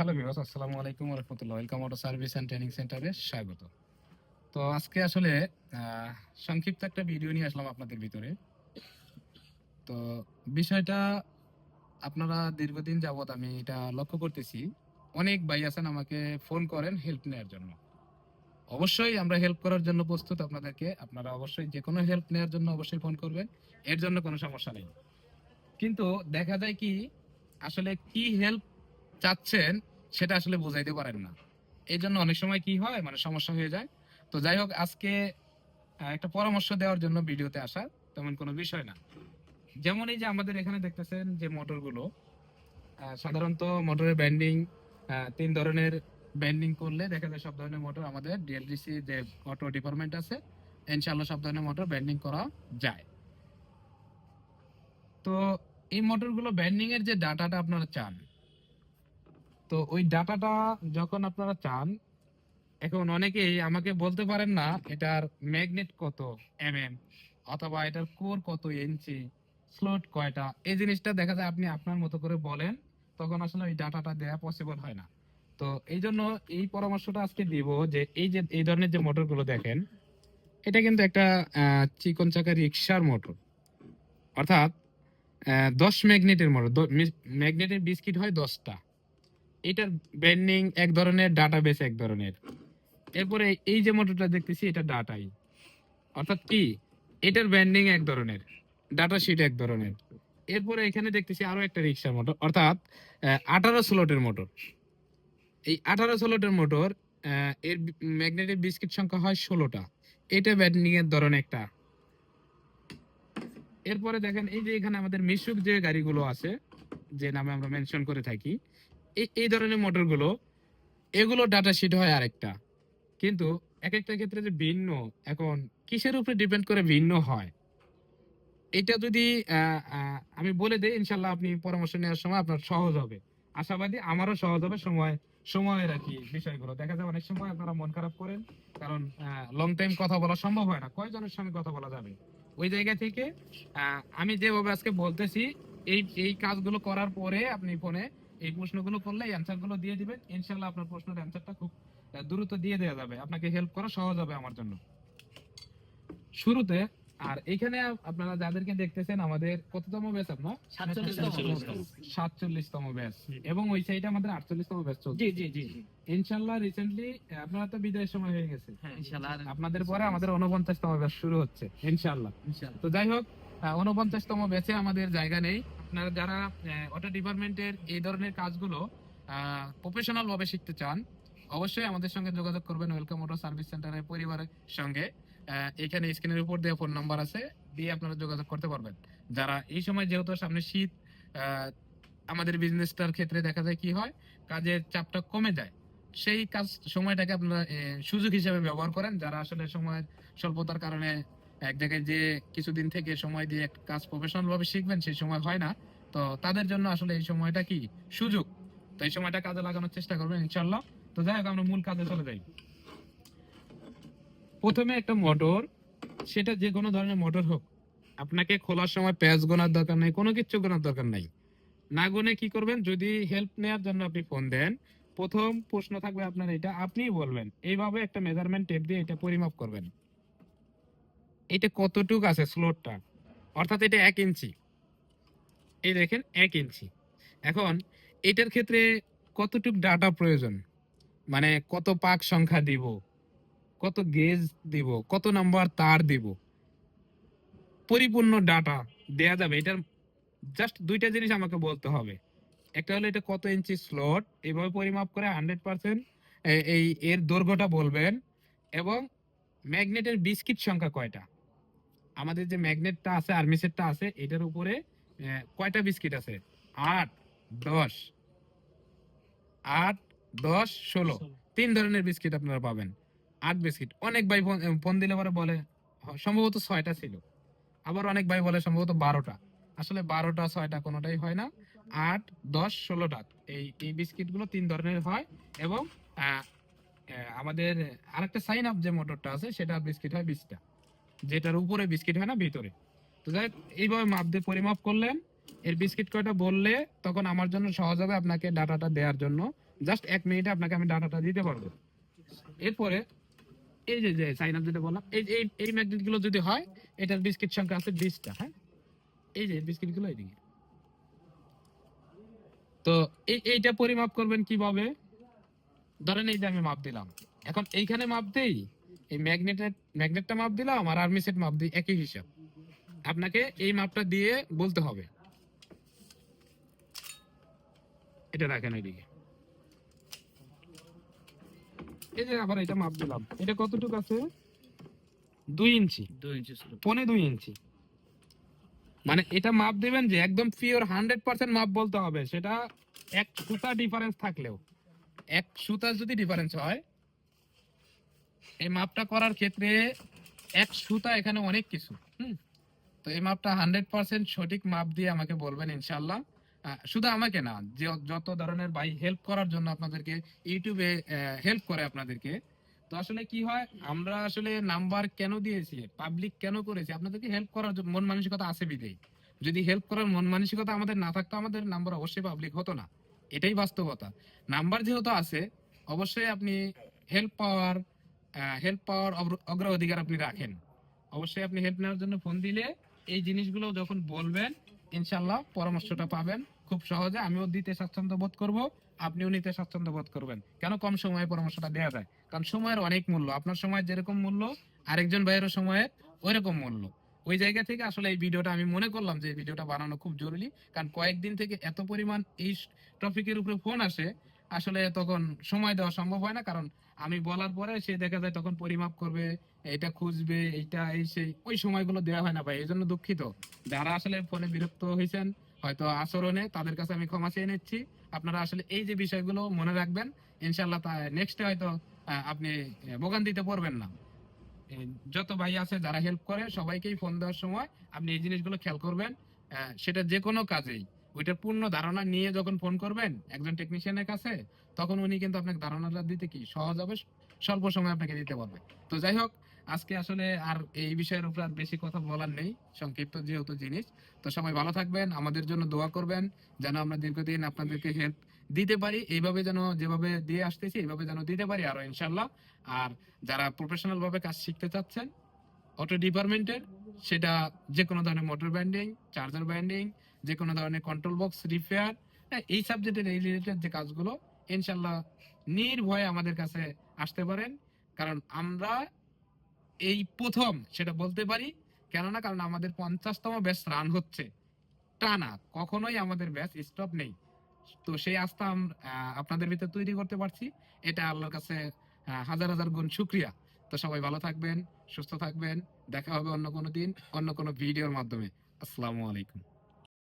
Hello viewers আসসালামু আলাইকুম রাহমাতুল্লাহ। Welcome auto service and training সেন্টারে স্বাগত। তো আজকে আসলে সংক্ষিপ্ত একটা ভিডিও নিয়ে আসলাম আপনাদের ভিতরে। তো বিষয়টা আপনারা দীর্ঘদিন যাবত আমি এটা লক্ষ্য করতেছি, অনেক ভাই আছেন আমাকে ফোন করেন হেল্প নেওয়ার জন্য। অবশ্যই আমরা হেল্প করার জন্য প্রস্তুত আপনাদেরকে। আপনারা অবশ্যই যে কোনো হেল্প নেওয়ার জন্য অবশ্যই ফোন করবেন, এর জন্য কোনো সমস্যা নেই। কিন্তু দেখা যায় কি, আসলে কি হেল্প চাচ্ছেন সেটা আসলে বোঝাইতে পারেন না। এই জন্য অনেক সময় কি হয় মানে সমস্যা হয়ে যায়। তো যাই হোক, আজকে একটা পরামর্শ দেওয়ার জন্য ভিডিওতে আসা তেমন কোনো বিষয় না। যেমন এই যে আমাদের এখানে দেখতেছেন যে মোটরগুলো সাধারণত মোটরের ব্যান্ডিং তিন ধরনের ব্যান্ডিং করলে দেখা যায় সব ধরনের মোটর আমাদের ডিএলডিসি যে অটো ডিপার্টমেন্ট আছে ইনশাল্লাহ সব ধরনের মোটর ব্যান্ডিং করা যায়। তো এই মোটরগুলো ব্যান্ডিং এর যে ডাটাটা আপনারা চান তো ওই ডাটাটা যখন আপনারা চান, এখন অনেকেই আমাকে বলতে পারেন না এটার ম্যাগনেট কত এম এম অথবা এটার কোর কত ইঞ্চি, স্লট কয়টা, এই জিনিসটা দেখা যায় আপনি আপনার মতো করে বলেন, তখন আসলে ওই ডাটাটা দেওয়া পসিবল হয় না। তো এই জন্য এই পরামর্শটা আজকে দিব যে এই যে, এই ধরনের যে মোটরগুলো দেখেন, এটা কিন্তু একটা চিকন চাকা রিক্সার মোটর। অর্থাৎ দশ ম্যাগনেটের মোটর ম্যাগনেটের বিস্কিট হয় দশটা। এটার ব্যান্ডিং এক ধরনের ডাটা বেস এক ধরনের। এরপরে এই যে মোটরটা দেখতেছি, এটা ডাটাই অর্থাৎ কি? এটার ব্যান্ডিং এক ধরনের ডাটা শিট এক ধরনের। এরপরে এখানে দেখতেছি আরও একটা রিক্সা মোটর অর্থাৎ আঠারো স্লটের মোটর এই আঠারো স্লটের মোটর এর ম্যাগনেটিক বিস্কিট সংখ্যা হয় ষোলোটা। এটা ব্যান্ডিং এর ধরন একটা। এরপরে দেখেন, এই যে এখানে আমাদের মিশুক যে গাড়িগুলো আছে, যে নামে আমরা মেনশন করে থাকি এই ধরনের মোটরগুলো, এগুলো ডাটা শিট হয় আরেকটা। কিন্তু এক একটা ক্ষেত্রে যে ভিন্ন, এখন কিসের উপরে ডিপেন্ড করে ভিন্ন হয়? এটা যদি আমি বলে দেই ইনশাল্লাহ আপনি পরামর্শ নেওয়ার সময় আপনার সহজ হবে। আশাবাদী আমারও সহজ হবে, সময় সময় রাখি বিষয়গুলো। দেখা যায় অনেক সময় আপনারা মন খারাপ করেন, কারণ লং টাইম কথা বলা সম্ভব হয় না। কয়জনের সঙ্গে কথা বলা যাবে? ওই জায়গা থেকে আমি যেভাবে আজকে বলতেছি, এই এই কাজগুলো করার পরে আপনি ফোনে এই প্রশ্নগুলো করলে অ্যান্সারগুলো দিয়ে দিবেন। ইনশাল্লাহ আপনার প্রশ্নের অ্যান্সারটা খুব দ্রুত দিয়ে দেওয়া যাবে। আপনাকে হেল্প করা সহজ হবে আমার জন্য। শুরুতে আর এখানে আপনারা যাদেরকে দেখতেছেন আমাদের কততম ব্যাচ আপনার? সাতচল্লিশতম ব্যাচ এবং ওই সাইডে আমাদের আটচল্লিশতম ব্যাচ চলছে। জি জি জি জি। ইনশাল্লাহ রিসেন্টলি আপনারা তো বিদায়ের সময় হয়ে গেছে। হ্যাঁ আপনাদের পরে আমাদের উনপঞ্চাশতম ব্যাচ শুরু হচ্ছে ইনশাল্লাহ তো যাই হোক উনপঞ্চাশতম ব্যাচে আমাদের জায়গা নেই। আপনারা যারা অটো ডিপার্টমেন্টের এই ধরনের কাজগুলো প্রফেশনাল ভাবে শিখতে চান, অবশ্যই আমাদের সঙ্গে যোগাযোগ করবেন ওয়েলকাম অটো সার্ভিস সেন্টারের পরিবারের সঙ্গে। এখানে স্ক্রিনের উপর দেওয়া ফোন নাম্বার আছে, দিয়ে আপনারা যোগাযোগ করতে পারবেন। যারা এই সময় যেহেতু সামনে শীত আমাদের বিজনেসটার ক্ষেত্রে দেখা যায় কি হয়, কাজের চাপটা কমে যায়। সেই কাজ, সময়টাকে আপনারা সুযোগ হিসেবে ব্যবহার করেন, যারা আসলে সময় স্বল্পতার কারণে এক জায়গায় যে কিছুদিন থেকে সময় দিয়ে কাজ প্রফেশনাল ভাবে শিখবেন, সেই সময় হয় না। তো তাদের জন্য আসলে এই সময়টা কি? সুযোগ। তো এই সময়টা কাজে লাগানোর চেষ্টা করবেন ইনশাল্লাহ তো যাই হোক, আমরা মূল কাজে চলে যাই। প্রথমে একটা মোটর, সেটা যে কোনো ধরনের মোটর হোক। আপনাকে খোলার সময় প্যাচ গোনার দরকার নেই, কোনো কিছু গোনার দরকার নাই। না গুনে কি করবেন? যদি হেল্প নেওয়ার জন্য আপনি ফোন দেন, প্রথম প্রশ্ন থাকবে আপনার এটা, আপনিই বলবেন। এইভাবে একটা মেজারমেন্ট টেপ দিয়ে এটা পরিমাপ করবেন। এটা কতটুক আছে স্লোটটা? অর্থাৎ এটা এক ইঞ্চি। এই দেখেন, এক ইঞ্চি। এখন এটার ক্ষেত্রে কতটুক ডাটা প্রয়োজন? মানে কত পাক সংখ্যা দিব? কত গেজ দিব? কত নাম্বার তার দিব? পরিপূর্ণ ডাটা দেয়া যাবে। এটার জাস্ট দুইটা জিনিস আমাকে বলতে হবে। একটা হলো এটা কত ইঞ্চি স্লট? এভাবে পরিমাপ করে হান্ড্রেড পার্সেন্ট এই, এর দৈর্ঘ্যটা বলবেন। এবং ম্যাগনেটের বিস্কিট সংখ্যা কয়টা? আমাদের যে ম্যাগনেটটা আছে আর্মিসেটটা আছে এটার উপরে কয়টা বিস্কিট আছে? আট দশ। আট দশ ষোলো। তিন ধরনের বিস্কিট আপনারা পাবেন। আট বিস্কিট। অনেক ভাই ফোন- দিলে পরে বলে সম্ভবত ছয়টা ছিল। আবার অনেক ভাই বলে সম্ভবত বারোটা। আসলে বারোটা ছয়টা কোনোটাই হয় না। আট দশ ষোলোটা। এই এই বিস্কিটগুলো তিন ধরনের হয় এবং আমাদের আরেকটা সাইন আপ যে মোটরটা আছে সেটা বিস্কিট হয় বিশটা। যেটার উপরে বিস্কিট হয় না, ভিতরে। তো যাই এইভাবে মাপ দিয়ে পরিমাপ করলেন। এর বিস্কিট কয়টা বললে তখন আমার জন্য সহজ হবে আপনাকে ডাটাটা দেওয়ার জন্য। জাস্ট এক মিনিটে আপনাকে আমি ডাটাটা দিতে পারব। এরপরে এই যে যে সাইন আপ যেটা বললাম, এই এই এই ম্যাগনেটগুলো যদি হয়, এটার বিস্কিট সংখ্যা আছে বিশটা হ্যাঁ? এই যে বিস্কিটগুলো এদিকে। তো এই, এইটা পরিমাপ করবেন কীভাবে? ধরেন এই যে আমি মাপ দিলাম। এখন এইখানে মাপ দেই? এই ম্যাগনেটের ম্যাগনেটটা মাপ দিলাম আর আর্মি সেট মাপ দিই একই হিসাব। আপনাকে এই মাপটা দিয়ে বলতে হবে। এটা রাখেন ওইদিকে। এই যে আবার এটা মাপ দিলাম। এটা কতটুকু আছে? দুই ইঞ্চি। দুই ইঞ্চি পনে দুই ইঞ্চি। মানে এটা মাপ দিবেন যে একদম পিওর হান্ড্রেড পার্সেন্ট মাপ বলতে হবে। সেটা এক সুতা ডিফারেন্স থাকলেও। এক সুতা যদি ডিফারেন্স হয় এই মাপটা করার ক্ষেত্রে এক সুতা এখানে অনেক কিছু, হুম? তো এই মাপটা হান্ড্রেড পার্সেন্ট সঠিক মাপ দিয়ে আমাকে বলবেন ইনশাল্লাহ শুধু আমাকে না, যে যত ধরনের ভাই হেল্প করার জন্য আপনাদেরকে ইউটিউবে হেল্প করে আপনাদেরকে। তো আসলে কি হয়, আমরা আসলে নাম্বার কেন দিয়েছি পাবলিক কেন করেছি, আপনাদেরকে হেল্প করার মন মানসিকতা আছে বিদেই যদি হেল্প করার মন মানসিকতা আমাদের না থাকতো, আমাদের নাম্বার অবশ্যই পাবলিক হতো না। এটাই বাস্তবতা। নাম্বার যেহেতু আছে, অবশ্যই আপনি হেল্প পাওয়ার হেল্প পাওয়ার অগ্রাধিকার আপনি রাখেন। অবশ্যই আপনি হেল্প নেওয়ার জন্য ফোন দিলে এই জিনিসগুলো যখন বলবেন ইনশাল্লাহ পরামর্শটা পাবেন। খুব সহজে আমিও দিতে স্বাচ্ছন্দ্য বোধ করব, আপনিও নিতে স্বাচ্ছন্দ্য বোধ করবেন। কেন কম সময়ে পরামর্শটা দেওয়া যায়? কারণ সময়ের অনেক মূল্য। আপনার সময় যেরকম মূল্য, আরেকজন ভাইয়েরও সময়ের ওই রকম মূল্য। ওই জায়গা থেকে আসলে এই ভিডিওটা আমি মনে করলাম যে ভিডিওটা বানানো খুব জরুরি। কারণ কয়েকদিন থেকে এত পরিমাণ এই টপিকের উপরে ফোন আসে আসলে তখন সময় দেওয়া সম্ভব হয় না, কারণ আমি বলার পরে সে দেখা যায় তখন পরিমাপ করবে এটা খুঁজবে, এইটা, এই সেই, ওই সময়গুলো দেওয়া হয় না ভাই এই জন্য দুঃখিত। যারা আসলে ফোনে বিরক্ত হয়েছেন, হয়তো আচরণে, তাদের কাছে আমি ক্ষমা চেয়ে নিচ্ছি। আপনারা আসলে এই যে বিষয়গুলো মনে রাখবেন ইনশাল্লাহ তা নেক্সটে হয়তো আপনি ভোগান দিতে পারবেন না। যত ভাই আছে যারা হেল্প করে, সবাইকেই ফোন দেওয়ার সময় আপনি এই জিনিসগুলো খেয়াল করবেন সেটা যে কোনো কাজেই। ওইটার পূর্ণ ধারণা নিয়ে যখন ফোন করবেন একজন টেকনিশিয়ানের কাছে, তখন উনি কিন্তু আপনাকে ধারণাটা দিতে কি সহজ হবে? স্বল্প সময় আপনাকে দিতে পারবে। তো যাই হোক, আজকে আসলে আর এই বিষয়ের উপর আর বেশি কথা বলার নেই, সংক্ষিপ্ত যেহেতু জিনিস। তো সবাই ভালো থাকবেন, আমাদের জন্য দোয়া করবেন, যেন আমরা দীর্ঘদিন আপনাদেরকে হেল্প দিতে পারি। এইভাবে যেন যেভাবে দিয়ে আসতেছি, এইভাবে যেন দিতে পারি আরও ইনশাল্লাহ আর যারা প্রফেশনাল ভাবে কাজ শিখতে চাচ্ছেন অটো ডিপার্টমেন্টের সেটা যে কোনো ধরনের মোটর ব্যান্ডিং চার্জার ব্যান্ডিং যে কোনো ধরনের কন্ট্রোল বক্স রিপেয়ার এই সাবজেক্টের এই রিলেটেড যে কাজগুলো ইনশাল্লাহ নির্ভয়ে আমাদের কাছে আসতে পারেন। কারণ আমরা এই প্রথম সেটা বলতে পারি, কেননা কারণ আমাদের পঞ্চাশতম ব্যাচ রান হচ্ছে। টানা, কখনোই আমাদের ব্যাচ স্টপ নেই। তো সেই আস্থা আপনাদের ভিতরে তৈরি করতে পারছি। এটা আল্লাহর কাছে হাজার হাজার গুণ শুক্রিয়া। তো সবাই ভালো থাকবেন, সুস্থ থাকবেন। দেখা হবে অন্য কোনো দিন, অন্য কোনো ভিডিওর মাধ্যমে। আসসালামু আলাইকুম।